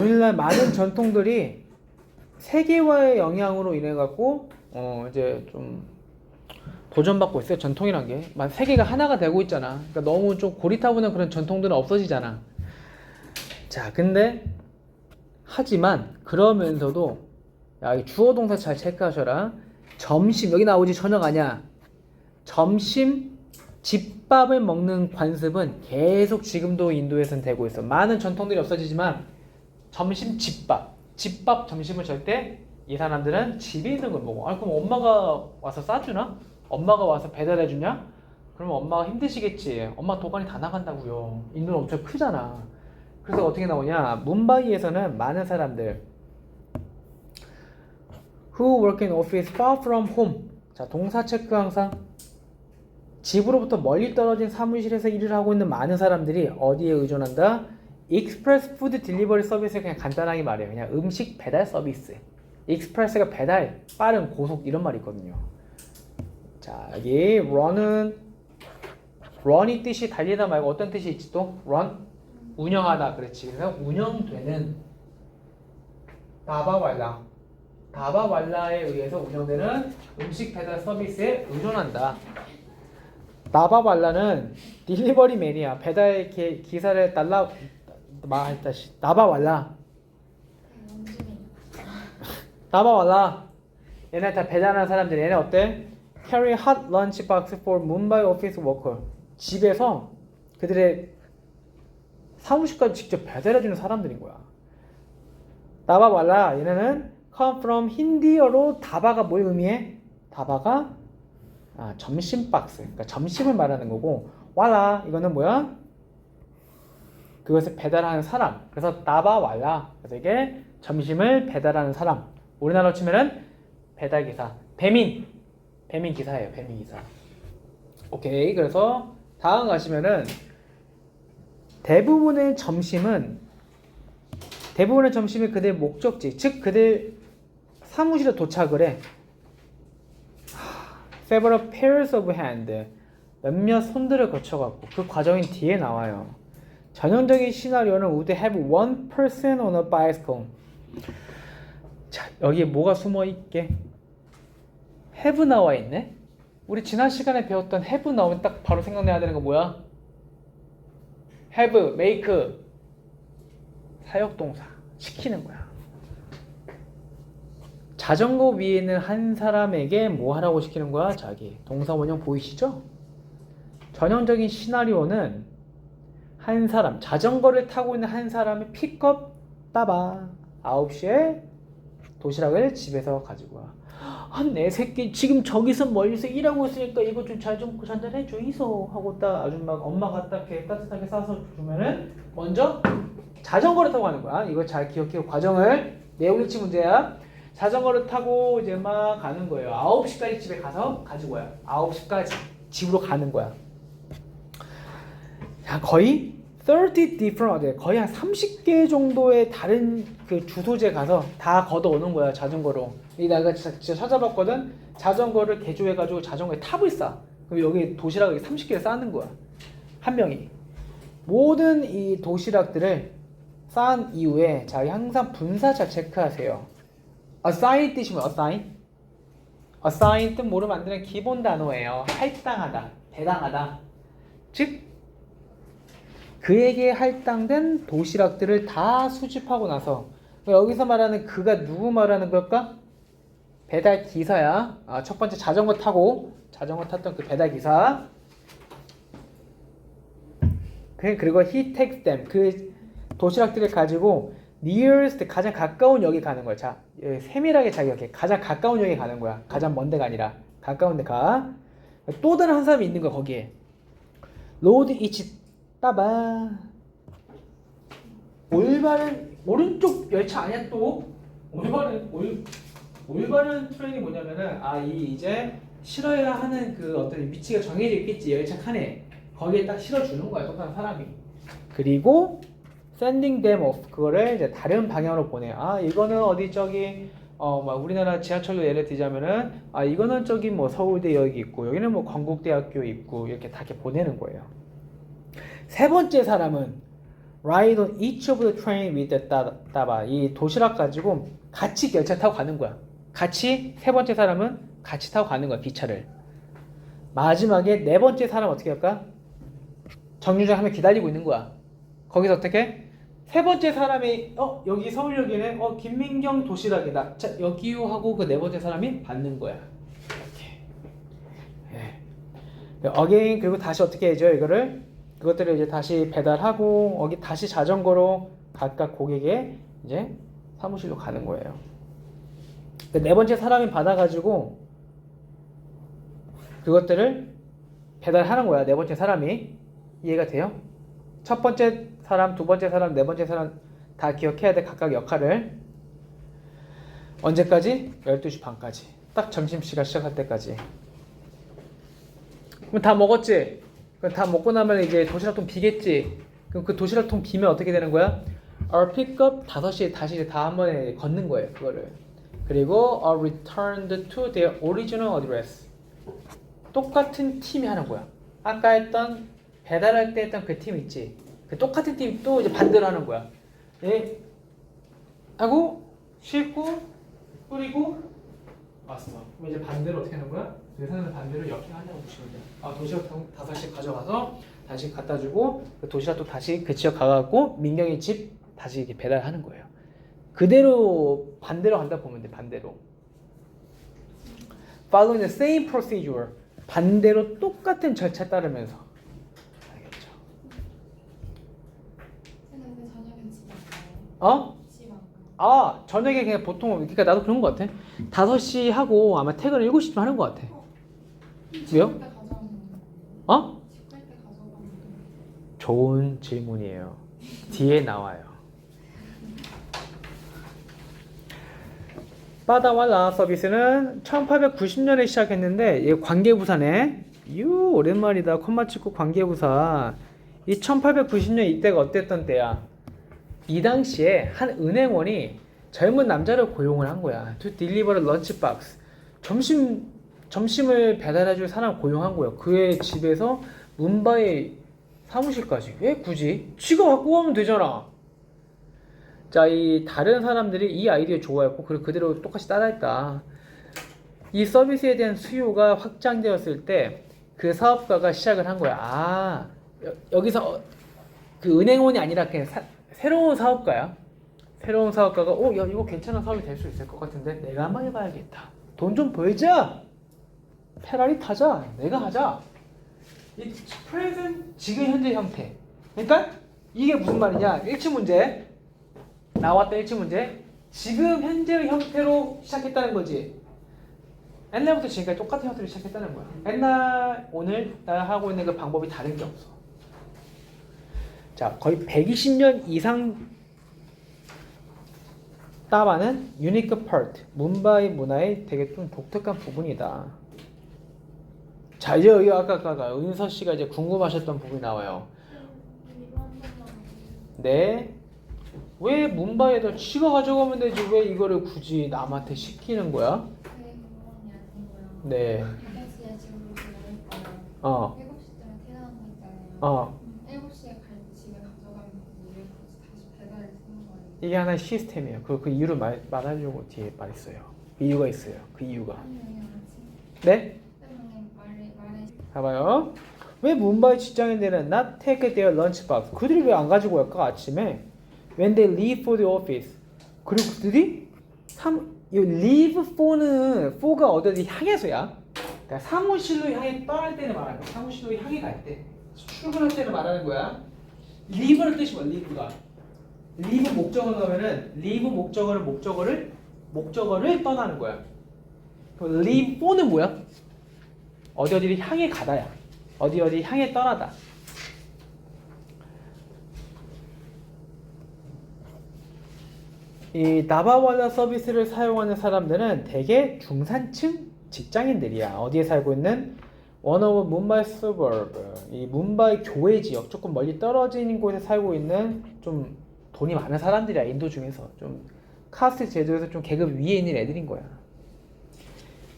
오늘날 많은 전통들이 세계화의 영향으로 인해 갖고 어 이제 좀 도전받고 있어요. 전통이란 게 막 세계가 하나가 되고 있잖아. 그러니까 너무 좀 고리타분한 그런 전통들은 없어지잖아. 자, 근데 하지만 그러면서도 야, 이 주어 동사 잘 체크하셔라. 점심 여기 나오지 저녁 아니야. 점심 집밥을 먹는 관습은 계속 지금도 인도에서는 되고 있어. 많은 전통들이 없어지지만 점심 집밥, 집밥 점심을 절대 이 사람들은 집에 있는 걸 먹어. 아 그럼 엄마가 와서 싸주나? 엄마가 와서 배달해 주냐? 그러면 엄마가 힘드시겠지. 엄마 도가니 다 나간다고요. 인도는 엄청 크잖아. 그래서 어떻게 나오냐? 뭄바이에서는 많은 사람들 who work in office far from home. 자 동사 체크 항상 집으로부터 멀리 떨어진 사무실에서 일을 하고 있는 많은 사람들이 어디에 의존한다? 익스프레스 푸드 딜리버리 서비스를 그냥 간단하게 말해요. 그냥 음식 배달 서비스. 익스프레스가 배달, 빠른, 고속 이런 말이 있거든요. 자, 여기 run은 run이 뜻이 달리다 말고 어떤 뜻이 있지 또? run 운영하다 그렇지. 그래서 운영되는 다바왈라 다바왈라에 의해서 운영되는 음식 배달 서비스에 의존한다. 나바왈라는 딜리버리 매니아 배달 기, 기사를 달라 말했다시 나바왈라 나바왈라 얘네 다 배달하는 사람들 얘네 어때? Carry hot lunch box for Mumbai office worker 집에서 그들의 사무실까지 직접 배달해주는 사람들인 거야 나바왈라 얘네는 come from 힌디어로 다바가 뭘 의미해? 다바가 아, 점심 박스. 그러니까 점심을 말하는 거고 왈라 이거는 뭐야? 그것을 배달하는 사람. 그래서 나바 왈라. 그래서 이게 점심을 배달하는 사람. 우리나라로 치면은 배달 기사. 배민. 배민 기사예요. 배민 기사. 오케이. 그래서 다음 가시면은 대부분의 점심은 대부분의 점심이 그들 목적지, 즉 그들 사무실에 도착을 해. several pairs of hand 몇몇 손들을 거쳐갖고 그 과정이 뒤에 나와요. 전형적인 시나리오는 would have one person on a bicycle. 자 여기에 뭐가 숨어 있게? have 나와 있네. 우리 지난 시간에 배웠던 have 나오면 딱 바로 생각나야 되는 거 뭐야? have, make 사역동사 시키는 거야. 자전거 위에 있는 한 사람에게 뭐 하라고 시키는 거야? 자기 동사 원형 보이시죠? 전형적인 시나리오는 한 사람 자전거를 타고 있는 한 사람의 픽업 따봐 9시에 도시락을 집에서 가지고 와. 아, 내 새끼 지금 저기서 멀리서 일하고 있으니까 이거 좀 잘좀 전달해 줘 이소 하고 딱 아줌마가 엄마가 딱 이렇게 따뜻하게 싸서 주면은 먼저 자전거를 타고 가는 거야. 이거 잘 기억해요. 과정을 내용일치 문제야. 자전거를 타고 이제 막 가는 거예요. 9시까지 집에 가서 가지고 와요. 9시까지 집으로 가는 거야. 야, 거의 30 different, 거의 한 30개 정도의 다른 그 주소지에 가서 다 걷어오는 거야, 자전거로. 이 내가 진짜, 찾아봤거든? 자전거를 개조해가지고 자전거에 탑을 쌓아. 그럼 여기 도시락을 30개를 쌓는 거야. 한 명이. 모든 이 도시락들을 쌓은 이후에 자, 항상 분사 잘 체크하세요. assign 뜻이 뭐야? assign? assign 뜻 모르면 안 되는 기본 단어예요. 할당하다, 배당하다. 즉 그에게 할당된 도시락들을 다 수집하고 나서 여기서 말하는 그가 누구 말하는 걸까? 배달 기사야. 아, 첫 번째 자전거 타고 자전거 탔던 그 배달 기사. 그- 그리고 he takes them 그 도시락들을 가지고 nearest 가장 가까운 역에 가는 거야. 자, 예, 세밀하게 잘 기억해. 가장 가까운 역에 가는 거야. 가장 먼 데가 아니라 가까운 데 가. 또 다른 한 사람이 있는 거야 거기에. 로드 이치 따봐. 올바른 오른쪽 열차 아니야 또? 올바른 올 올바른 트레인이 뭐냐면은 아 이 이제 실어야 하는 그 어떤 위치가 정해져 있겠지 열차 칸에. 거기에 딱 실어주는 거야 똑같은 사람이. 그리고 sending them off 그거를 이제 다른 방향으로 보내 아 이거는 어디 저기 어막 우리나라 지하철로 예를 들자면은 아 이거는 저기 뭐 서울대 여기 있고 여기는 뭐 건국대학교 있고 이렇게 다 이렇게 보내는 거예요 세 번째 사람은 ride on each of the train with the 따- 따바. 이 도시락 가지고 같이 열차 타고 가는 거야. 같이 세 번째 사람은 같이 타고 가는 거야 기차를. 마지막에 네 번째 사람 어떻게 할까? 정류장 하면 기다리고 있는 거야. 거기서 어떻게? 세 번째 사람이 어 여기 서울역이네. 어 김민경 도시락이다. 자 여기요 하고 그 네 번째 사람이 받는 거야. 이렇게. 예. 어게인 그리고 다시 어떻게 해줘 이거를 그것들을 이제 다시 배달하고 여기 다시 자전거로 각각 고객의 이제 사무실로 가는 거예요. 그네 번째 사람이 받아가지고 그것들을 배달하는 거야. 네 번째 사람이 이해가 돼요? 첫 번째 사람, 두 번째 사람, 네 번째 사람 다 기억해야 돼 각각 역할을 언제까지? 12시 반까지 딱 점심시간 시작할 때까지 그럼 다 먹었지? 다 먹고 나면 이제 도시락통 비겠지? 그럼 그 도시락통 비면 어떻게 되는 거야? Our pickup 5시에 다시 다 한 번에 걷는 거예요 그거를. 그리고 are returned to their original address. 똑같은 팀이 하는 거야. 아까 했던 배달할 때 했던 그 팀 있지? 그 똑같은 팀 또 이제 반대로 하는 거야. 예? 하고 싣고 뿌리고 왔어. 그럼 이제 반대로 어떻게 하는 거야? 그 사람은 반대로 이렇게 하냐고 보시면 돼요. 아 도시락통 5시 가져가서 다시 갖다 주고 그 도시락도 다시 그 지역 가갖고 민경이 집 다시 이렇게 배달하는 거예요. 그대로 반대로 간다 보면 돼 반대로. Following the same procedure. 반대로 똑같은 절차 따르면서. 알겠죠? 어? 아 저녁에 그냥 보통 그러니까 나도 그런 것 같아. 5시 하고 아마 퇴근 7시쯤 하는 것 같아 왜요? 어? 좋은 질문이에요. 뒤에 나와요. 빠다왈라 서비스는 1890년에 시작했는데 이 관계부사네. 유 오랜만이다. 콤마 찍고 관계부사. 이 1890년 이때가 어땠던 때야? 이 당시에 한 은행원이 젊은 남자를 고용을 한 거야. To deliver lunch box. 점심 점심을 배달해줄 사람 고용한 거예요 그의 집에서 문바이 사무실까지 왜 굳이 지가 갖고 가면 되잖아 자, 이 다른 사람들이 이 아이디어 좋아했고 그리고 그대로 똑같이 따라했다. 이 서비스에 대한 수요가 확장되었을 때 그 사업가가 시작을 한 거야. 아, 여, 여기서 어, 그 은행원이 아니라 그냥 사- 새로운 사업가야. 새로운 사업가가 어, 야, 이거 괜찮은 사업이 될 수 있을 것 같은데 내가 한번 해봐야겠다. 돈 좀 벌자. 페라리 타자. 내가 하자. 이 프레젠 지금 현재 형태. 그러니까 이게 무슨 말이냐? 1층 문제. 나왔다 1층 문제. 지금 현재의 형태로 시작했다는 거지. 옛날부터 지금까지 똑같은 형태로 시작했다는 거야. 옛날 오늘 나 하고 있는 그 방법이 다른 게 없어. 자, 거의 120년 이상 따바는 유니크 파트, 문바이 문화의 되게 좀 독특한 부분이다. 자, 이제 여기 아까 아까 은서 씨가 이제 궁금하셨던 부분이 나와요. 네. 왜 문바이에다 지가 가져가면 되지 왜 이거를 굳이 남한테 시키는 거야? 네. 6시에 집으로 들어갈까요? 어. 7시쯤에 퇴근하는 거 있잖아요 어. 7시에 갈때 집에 가져가면 되고 왜 굳이 다시 배달을 쓰는 거예요? 이게 하나의 시스템이에요. 그, 그 이유를 말, 말하려고 뒤에 말했어요. 그 이유가 있어요. 그 이유가. 네? 봐봐요. 왜 문바이 직장인들은 not take their lunch box? 그들이 왜 안 가지고 갈까 아침에? When they leave for the office. 그리고 그들이 삼, 이 leave for는 for가 어디를 향해서야. 그러니까 사무실로 향해 떠날 말하는 거야. 사무실로 향해 갈 때. 출근할 때를 말하는 거야. leave는 뜻이 뭐야? leave가. leave 목적어 넣으면은 leave 목적어를 목적어를 목적어를 떠나는 거야. 그럼 leave for는 뭐야? 어디 어디를 향해 가다야. 어디 어디 향해 떠나다. 이 나바왈라 서비스를 사용하는 사람들은 대개 중산층 직장인들이야. 어디에 살고 있는 원어브 문바이 서버브 이 문바이 교외 지역 조금 멀리 떨어진 곳에 살고 있는 좀 돈이 많은 사람들이야 인도 중에서 좀 카스트 제도에서 좀 계급 위에 있는 애들인 거야.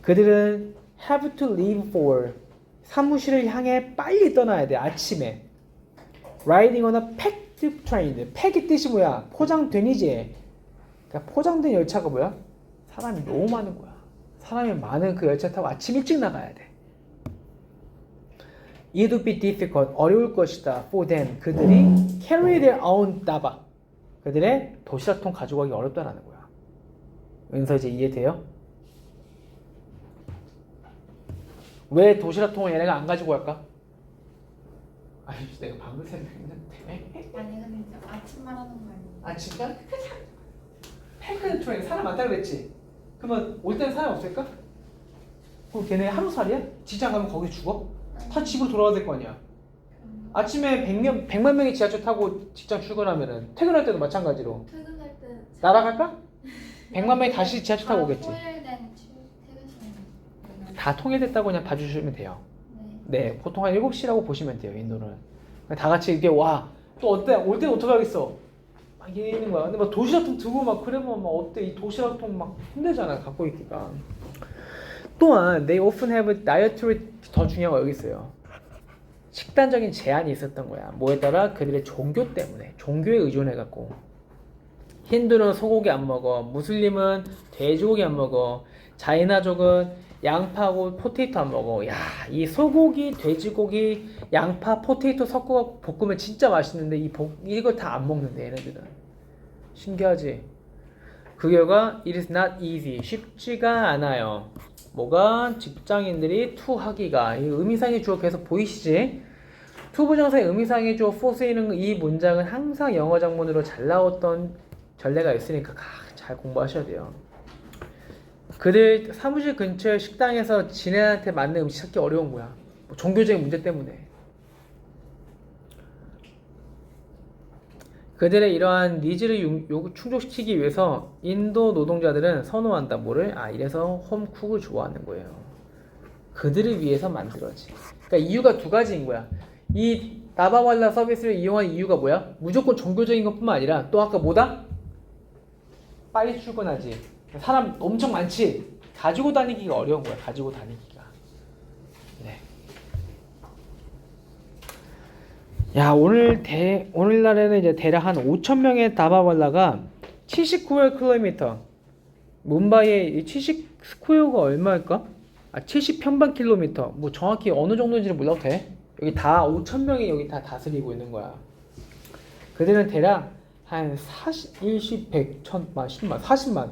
그들은 have to leave for 사무실을 향해 빨리 떠나야 돼 아침에 riding on a packed train. 팩이 뜻이 뭐야? 포장된이지. 그러니까 포장된 열차가 뭐야? 사람이 너무 많은 거야. 사람이 많은 그 열차 타고 아침 일찍 나가야 돼. It would be difficult. 어려울 것이다. For them. 그들이 carry their own daba. 그들의 도시락통 가져가기 어렵다라는 거야. 은서 이제 이해돼요? 왜 도시락 통을 얘네가 안 가지고 갈까? 아니 내가 방금 생각했는데 아니 근데 이제 아침 말하는 거 아니에요? 아 진짜? 팩크 트레인 사람 많다 그랬지? 그러면 올 때는 사람 없을까? 그럼 걔네 하루살이야? 직장 가면 거기 죽어? 다 집으로 돌아가야 될 거 아니야 아침에 100명, 100만 명이 지하철 타고 직장 출근하면은 퇴근할 때도 마찬가지로 퇴근할 때 날아갈까? 100만 명이 다시 지하철 타고 오겠지 퇴근 시간. 다 통일됐다고 그냥 봐주시면 돼요. 네. 네 보통 한 7시라고 보시면 돼요 인도는 다 같이 이렇게 와 또 어때? 올 때는 어떻게 하겠어? 막 이래 있는 거야. 근데 막 도시락통 들고 막 그러면 막 어때? 이 도시락통 막 힘들잖아 갖고 있기가. 또한 they often have dietary 더 중요한 거 여기 있어요. 식단적인 제한이 있었던 거야. 뭐에 따라? 그들의 종교 때문에. 종교에 의존해갖고. 힌두는 소고기 안 먹어. 무슬림은 돼지고기 안 먹어. 자이나족은 양파하고 포테이토 안 먹어. 야 이 소고기 돼지고기 양파 포테이토 섞어 볶으면 진짜 맛있는데 이 볶, 이걸 다 안 먹는데 얘네들은. 신기하지? 그 결과 it is not easy. 쉽지가 않아요. 뭐가? 직장인들이 투 하기가. 이 의미상의 주어 계속 보이시지? 투부정사의 의미상의 주어 for 쓰이는 이 문장은 항상 영어 장문으로 잘 나왔던 전례가 있으니까 가- 잘 공부하셔야 돼요 그들 사무실 근처의 식당에서 지네한테 맞는 음식 찾기 어려운 거야 뭐 종교적인 문제 때문에 그들의 이러한 니즈를 충족시키기 위해서 인도 노동자들은 선호한다 뭐를 아 이래서 홈쿡을 좋아하는 거예요. 그들을 위해서 만들어지. 그러니까 이유가 두 가지인 거야. 이 나바왈라 서비스를 이용한 이유가 뭐야? 무조건 종교적인 것뿐만 아니라 또 아까 뭐다? 빨리 출근하지. 사람 엄청 많지. 가지고 다니기가 어려운 거야. 가지고 다니기가. 네. 야 오늘 대 오늘날에는 이제 대략 한 5천 명의 다바왈라가 79킬로미터 뭄바이의 70 스퀘어가 얼마일까? 아 70 평방 킬로미터 뭐 정확히 어느 정도인지는 몰라도 돼 여기 다 5천 명이 여기 다 다스리고 있는 거야 그들은 대략 한 40, 10, 100, 1000만, 10만, 40만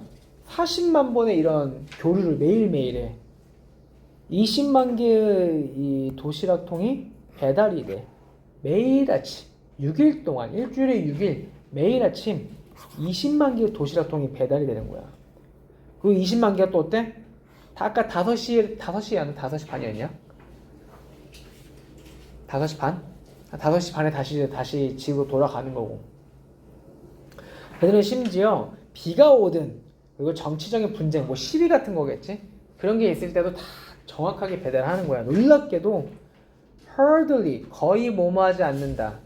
40만 번의 이런 교류를 매일매일 해 20만 개의 이 도시락통이 배달이 돼 매일 아침 6일 동안 일주일에 6일 매일 아침 20만 개의 도시락통이 배달이 되는 거야. 그 20만 개가 또 어때? 다 아까 5시에 5시에 아니 5시 반이었냐? 5시 반? 한 5시 반에 다시 다시 집으로 돌아가는 거고. 그들은 심지어 비가 오든 그리고 정치적인 분쟁 뭐 시위 같은 거겠지? 그런 게 있을 때도 다 정확하게 배달하는 거야. 놀랍게도 hardly 거의 뭐뭐하지 않는다.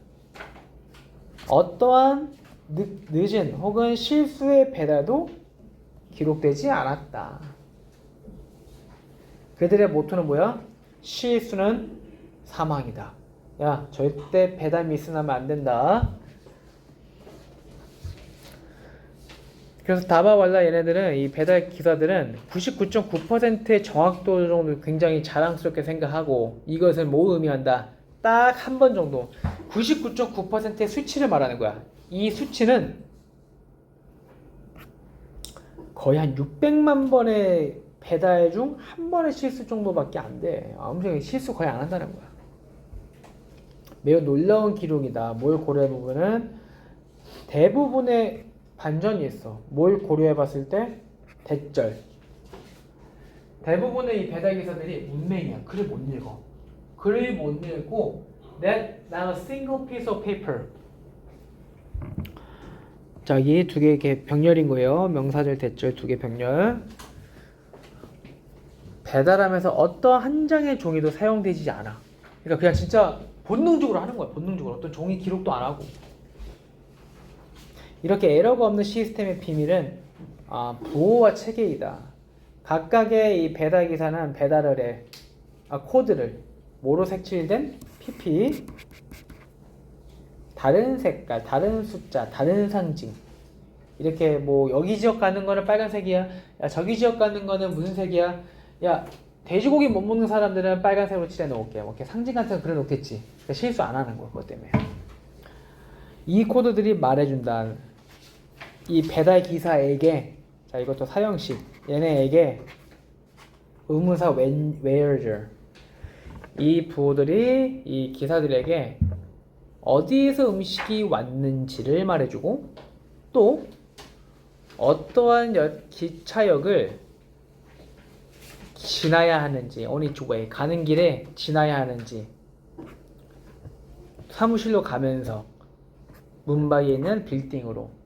어떠한 늦, 늦은 혹은 실수의 배달도 기록되지 않았다. 그들의 모토는 뭐야? 실수는 사망이다. 야, 절대 배달 미스 나면 안 된다. 그래서 다바왈라 얘네들은 이 배달 기사들은 99.9%의 정확도 정도 굉장히 자랑스럽게 생각하고 이것을 뭐 의미한다? 딱 한 번 정도 99.9%의 수치를 말하는 거야. 이 수치는 거의 한 600만 번의 배달 중 한 번의 실수 정도밖에 안 돼. 아무튼 실수 거의 안 한다는 거야. 매우 놀라운 기록이다. 뭘 고려해 보면은 대부분의 반전이 있어. 뭘 고려해 봤을 때 대절. 대부분의 이 배달 기사들이 문맹이야. 글을 못 읽어. 글을 못 읽고 that not a single piece of paper. 자, 이 두 개 이렇게 병렬인 거예요. 명사절 대절 두 개 병렬. 배달하면서 어떤 한 장의 종이도 사용되지 않아. 그러니까 그냥 진짜 본능적으로 하는 거야. 본능적으로 어떤 종이 기록도 안 하고. 이렇게 에러가 없는 시스템의 비밀은 아, 보호와 체계이다. 각각의 이 배달 기사는 배달을 해 아, 코드를 뭐로 색칠된 PP 다른 색깔, 다른 숫자, 다른 상징 이렇게 뭐 여기 지역 가는 거는 빨간색이야. 야 저기 지역 가는 거는 무슨 색이야? 야 돼지고기 못 먹는 사람들은 빨간색으로 칠해 놓을게. 뭐 이렇게 상징 같은 거 그려 놓겠지. 그러니까 실수 안 하는 거야. 그것 때문에. 이 코드들이 말해준다. 이 배달 기사에게 자 이것도 사형식 얘네에게 의문사 when, 이 부호들이 이 기사들에게 어디에서 음식이 왔는지를 말해주고 또 어떠한 여- 기차역을 지나야 하는지 its way 가는 길에 지나야 하는지. 사무실로 가면서 문바이에 있는 빌딩으로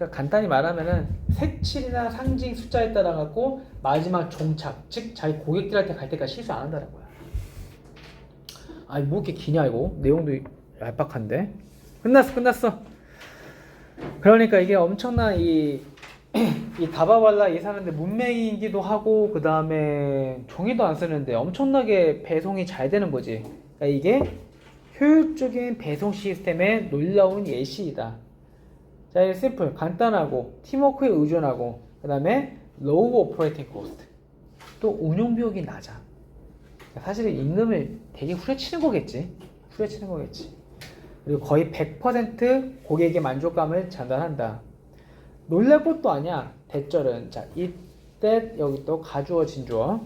그러니까 간단히 말하면은 색칠이나 상징 숫자에 따라 갖고 마지막 종착 즉 자기 고객들한테 갈 때까지 실수 안 한다는 거야. 아니 뭐 이렇게 기냐 이거 내용도 얄팍한데 끝났어 끝났어. 그러니까 이게 엄청난 이, 이 다바발라 이 사람들 문맹이기도 하고 그 다음에 종이도 안 쓰는데 엄청나게 배송이 잘 되는 거지. 그러니까 이게 효율적인 배송 시스템의 놀라운 예시이다. 자, 이 심플, 간단하고 팀워크에 의존하고 그 다음에 로우 오퍼레이팅 코스트 또 운용 비용이 낮아. 사실은 임금을 되게 후려치는 거겠지. 후려치는 거겠지. 그리고 거의 100% 고객의 만족감을 전달한다. 놀랄 것도 아니야. 대절은 자 이때 여기 또 가주어 진주어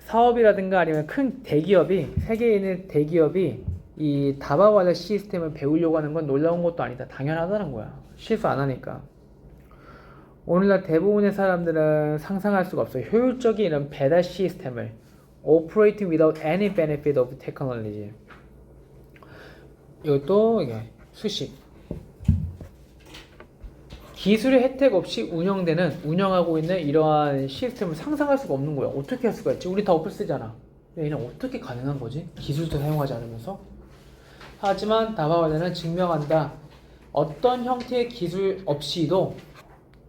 사업이라든가 아니면 큰 대기업이 세계에 있는 대기업이 이 다바와의 시스템을 배우려고 하는 건 놀라운 것도 아니다. 당연하다는 거야. 실수 안 하니까. 오늘날 대부분의 사람들은 상상할 수가 없어. 효율적인 이런 배달 시스템을 operating without any benefit of technology. 이것도 이게 수식. 기술의 혜택 없이 운영되는 운영하고 있는 이러한 시스템을 상상할 수가 없는 거야. 어떻게 할 수가 있지? 우리 다 어플 쓰잖아. 얘는 어떻게 가능한 거지? 기술도 사용하지 않으면서? 하지만 다바와드는 증명한다. 어떤 형태의 기술 없이도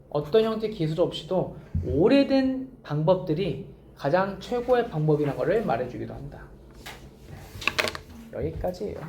어떤 형태의 기술 없이도 오래된 방법들이 가장 최고의 방법이라는 것을 말해주기도 한다. 여기까지예요.